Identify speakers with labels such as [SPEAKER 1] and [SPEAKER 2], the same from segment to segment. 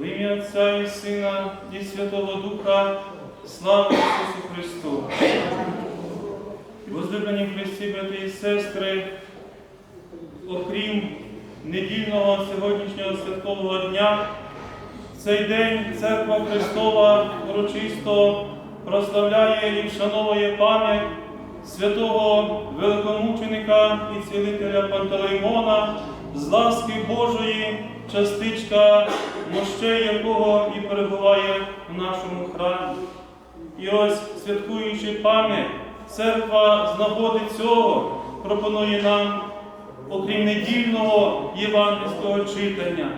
[SPEAKER 1] В ім'я Отця і Сина і Святого Духа, слава Ісусу Христу! Возлюблені Христі, брати і сестри, окрім недільного сьогоднішнього святкового дня, цей день Церква Христова урочисто прославляє і вшановує пам'ять святого великомученика і цілителя Пантелеймона, з ласки Божої, частичка мощей якого і перебуває в нашому храмі. І ось, святкуючи пам'ять, церква з нагоди цього пропонує нам, окрім недільного євангельського читання,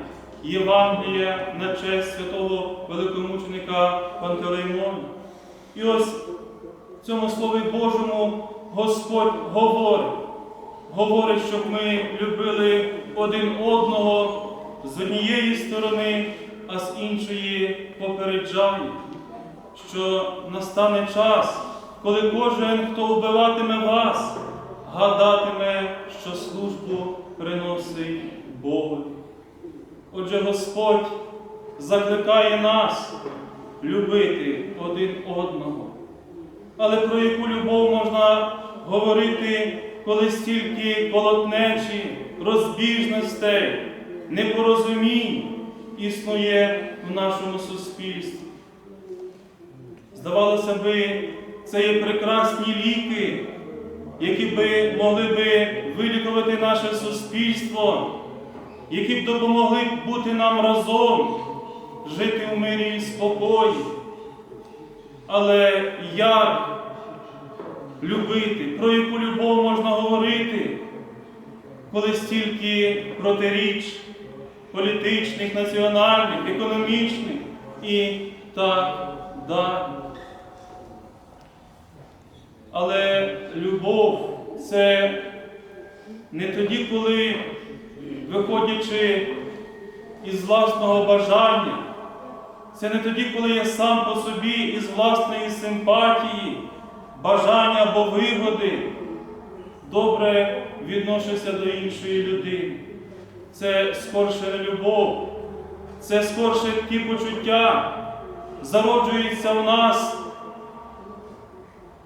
[SPEAKER 1] Євангелія на честь святого великомученика Пантелеймона. І ось в цьому Слові Божому Господь говорить, говорить, щоб ми любили один одного з однієї сторони, а з іншої попереджає, що настане час, коли кожен, хто вбиватиме вас, гадатиме, що службу приносить Богу. Отже, Господь закликає нас любити один одного. Але про яку любов можна говорити, коли стільки колотнечі, розбіжностей, непорозумінь існує в нашому суспільстві? Здавалося би, це є прекрасні ліки, які би могли би вилікувати наше суспільство, які б допомогли бути нам разом, жити в мирі і спокої. Але як любити, про яку любов можна говорити, коли стільки протиріч політичних, національних, економічних і так далі. Але любов це не тоді, коли, виходячи із власного бажання, це не тоді, коли я сам по собі із власної симпатії, бажання або вигоди добре відношуся до іншої людини. Це скорше любов, це скорше ті почуття зароджуються в нас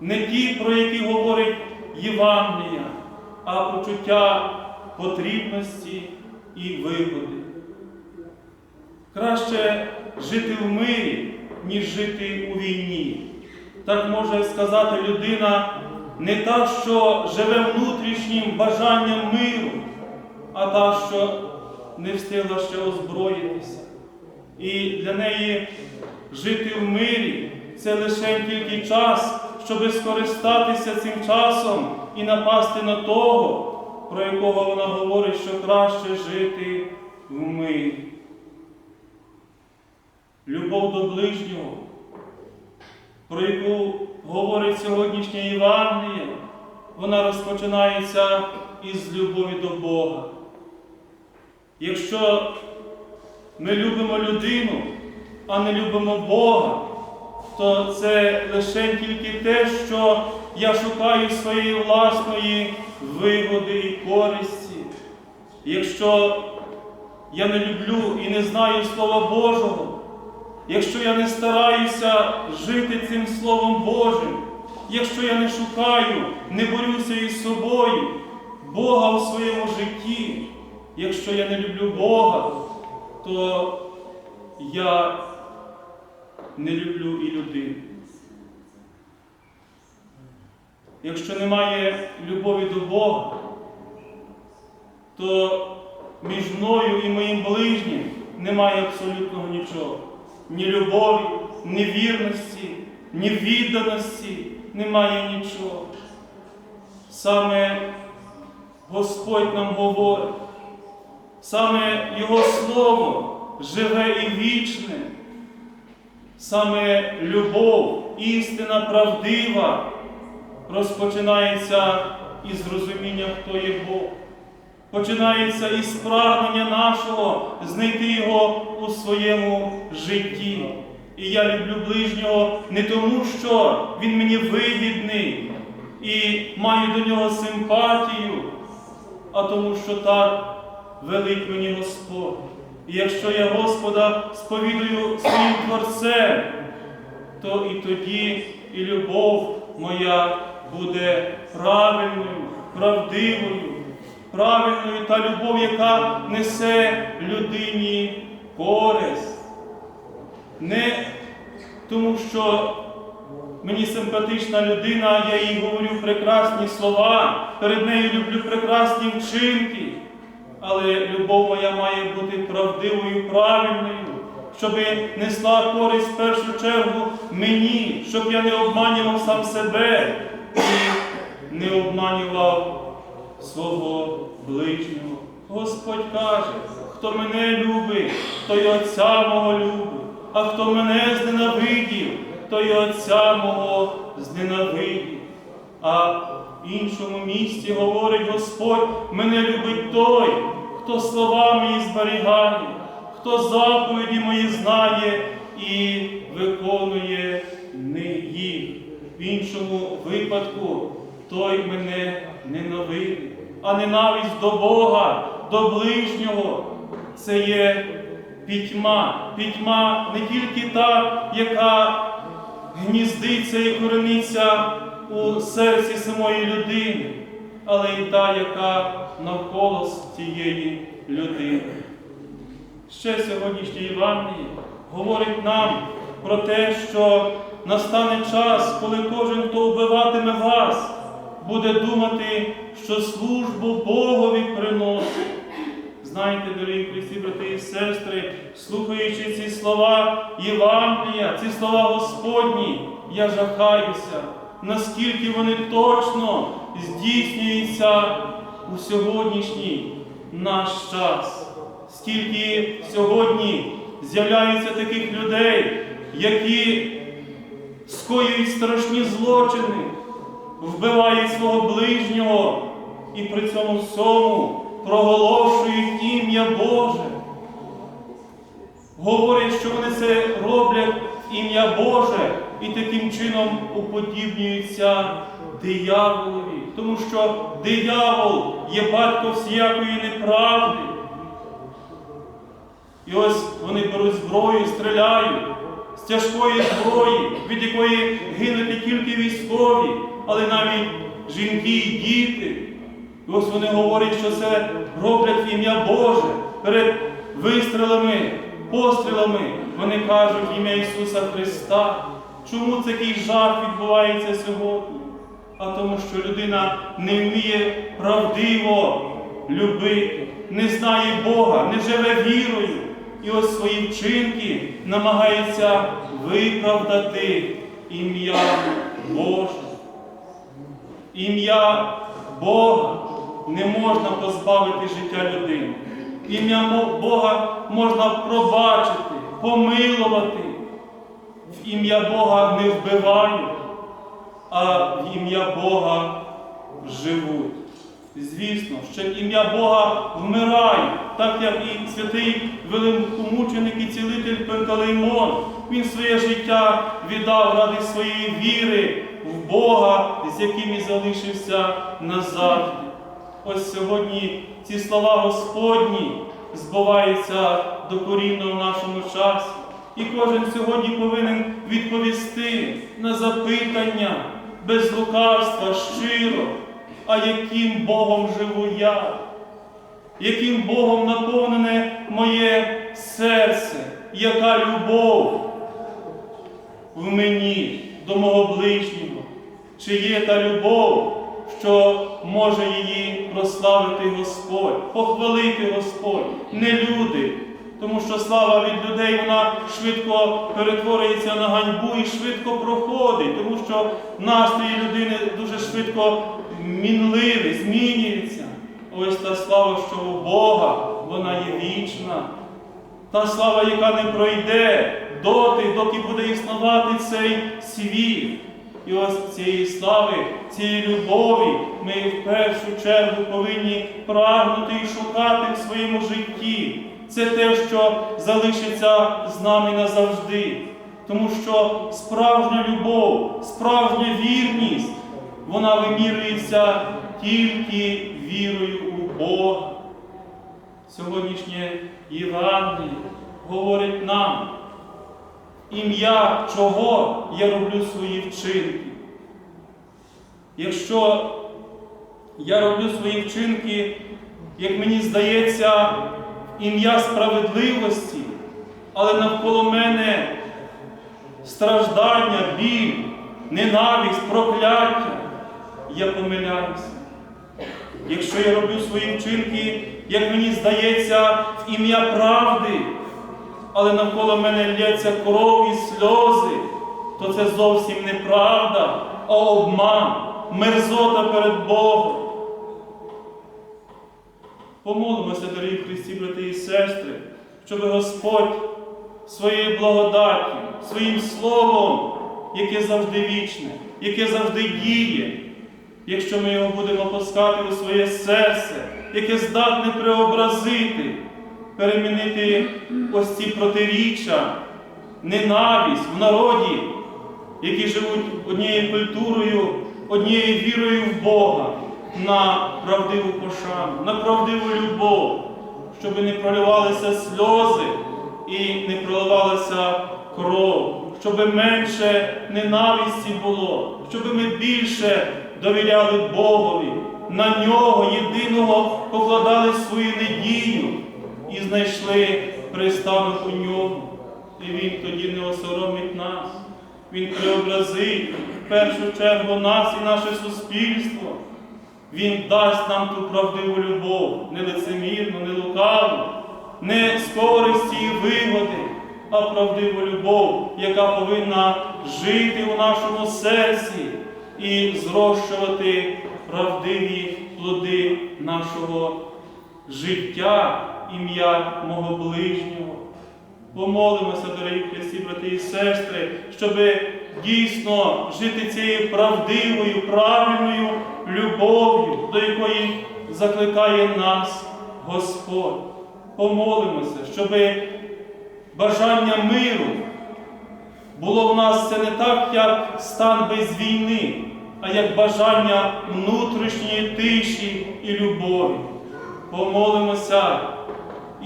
[SPEAKER 1] не ті, про які говорить Євангелія, а почуття потрібності і вигоди. Краще жити в мирі, ніж жити у війні. Так може сказати людина не та, що живе внутрішнім бажанням миру, а та, що не встигла ще озброїтися. І для неї жити в мирі це лише тільки час, щоб скористатися цим часом і напасти на того, про якого вона говорить, що краще жити в мирі. Любов до ближнього, про яку говорить сьогоднішнє Євангеліє, вона розпочинається із любові до Бога. Якщо ми любимо людину, а не любимо Бога, то це лише тільки те, що я шукаю своєї власної вигоди і користі. Якщо я не люблю і не знаю Слова Божого, якщо я не стараюся жити цим Словом Божим, якщо я не шукаю, не борюся із собою, Бога у своєму житті, якщо я не люблю Бога, то я не люблю і людину. Якщо немає любові до Бога, то між мною і моїм ближнім немає абсолютного нічого. Ні любові, ні вірності, ні відданості немає нічого. Саме Господь нам говорить, саме Його Слово живе і вічне. Саме любов, істина правдива розпочинається із розуміння, хто є Бог. Починається із прагнення нашого знайти Його у своєму житті. І я люблю ближнього не тому, що він мені вигідний і маю до нього симпатію, а тому, що так велить мені Господь. І якщо я Господа сповідую своїм Творцем, то і тоді і любов моя буде правильною, правдивою, правильною та любов, яка несе людині користь. Не тому, що мені симпатична людина, я їй говорю прекрасні слова, перед нею люблю прекрасні вчинки. Але любов моя має бути правдивою, правильною, щоб несла користь в першу чергу мені, щоб я не обманював сам себе і не обманював свого ближнього. Господь каже, хто мене любить, той Отця мого любить, а хто мене зненавидів, той Отця мого зненавидів. А в іншому місці говорить Господь, мене любить той, хто слова мої зберігає, хто заповіді мої знає і виконує їх. В іншому випадку той мене ненавидить, а ненависть до Бога, до ближнього це є пітьма. Пітьма не тільки та, яка гніздиться і корениться у серці самої людини, але й та, яка навколо цієї людини. Ще сьогоднішнє Євангеліє говорить нам про те, що настане час, коли кожен, хто вбиватиме вас, буде думати, що службу Богові приносить. Знаєте, дорогі Христі, брати і сестри, слухаючи ці слова Євангелія, ці слова Господні, я жахаюся, наскільки вони точно здійснюються у сьогоднішній наш час. Скільки сьогодні з'являється таких людей, які скоюють страшні злочини, вбивають свого ближнього і при цьому всьому проголошують ім'я Боже. Говорять, що вони це роблять ім'я Боже і таким чином уподібнюються дияволові, тому що диявол є батько всіякої неправди. І ось вони беруть зброю, стріляють з тяжкої зброї, від якої гинуть не тільки військові, але навіть жінки і діти. І ось вони говорять, що це роблять ім'я Боже перед вистрілами, пострілами. Вони кажуть ім'я Ісуса Христа. Чому такий жах відбувається сьогодні? А тому, що людина не вміє правдиво любити, не знає Бога, не живе вірою. І ось свої вчинки намагається виправдати ім'я Боже. Ім'я Бога не можна позбавити життя людини. Ім'я Бога можна пробачити, помилувати. В ім'я Бога не вбивають, а в ім'я Бога живуть. Звісно, що ім'я Бога вмирає, так як і святий великомученик і цілитель Пентелеймон. Він своє життя віддав ради своєї віри в Бога, з яким і залишився назавжди. Ось сьогодні ці слова Господні збуваються докорінно в нашому часі. І кожен сьогодні повинен відповісти на запитання без лукавства, щиро, а яким Богом живу я, яким Богом наповнене моє серце, яка любов в мені до мого ближнього, чи є та любов, що може її прославити Господь, похвалити Господь, не люди. Тому що слава від людей вона швидко перетворюється на ганьбу і швидко проходить, тому що настрої людини дуже швидко мінливі, змінюються. Ось та слава, що у Бога, вона є вічна. Та слава, яка не пройде доти, доки буде існувати цей світ. І ось цієї слави, цієї любові ми в першу чергу повинні прагнути і шукати в своєму житті. Це те, що залишиться з нами назавжди. Тому що справжня любов, справжня вірність, вона вимірюється тільки вірою у Бога. сьогоднішнє Євангеліє говорить нам, ім'я чого я роблю свої вчинки. Якщо я роблю свої вчинки, як мені здається, ім'я справедливості, але навколо мене страждання, біль, ненависть, прокляття, я помиляюся. Якщо я роблю свої вчинки, як мені здається, в ім'я правди, але навколо мене лється кров і сльози, то це зовсім не правда, а обман, мерзота перед Богом. Помолимося, дорогі Христі, брати і сестри, щоб Господь своєю благодаттю, своїм словом, яке завжди вічне, яке завжди діє, якщо ми його будемо пускати у своє серце, яке здатне преобразити, перемінити ось ці протиріччя, ненависть в народі, які живуть однією культурою, однією вірою в Бога, на правдиву пошану, на правдиву любов, щоб не проливалися сльози і не проливалася кров, щоб менше ненависті було, щоб ми більше довіряли Богові, на нього єдиного покладали і знайшли пристанок у ньому. І Він тоді не осоромить нас. Він преобразить в першу чергу нас і наше суспільство. Він дасть нам ту правдиву любов, не лицемірну, не лукаву, не з користі і вигоди, а правдиву любов, яка повинна жити у нашому серці і зрощувати правдиві плоди нашого життя, ім'я мого ближнього. Помолимося, дорогі Христі, брати і сестри, щоб дійсно жити цією правдивою, правильною любов'ю, до якої закликає нас Господь. Помолимося, щоб бажання миру було в нас це не так, як стан без війни, а як бажання внутрішньої тиші і любові. Помолимося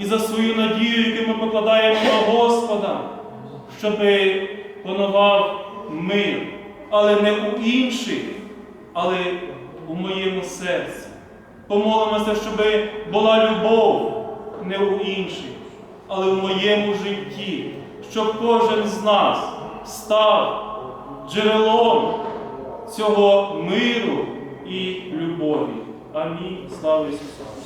[SPEAKER 1] і за свою надію, яку ми покладаємо на Господа, щоб панував мир, але не у інших, але у моєму серці. Помолимося, щоб була любов не у інших, але в моєму житті, щоб кожен з нас став джерелом цього миру і любові. Амінь. Слава Ісусу!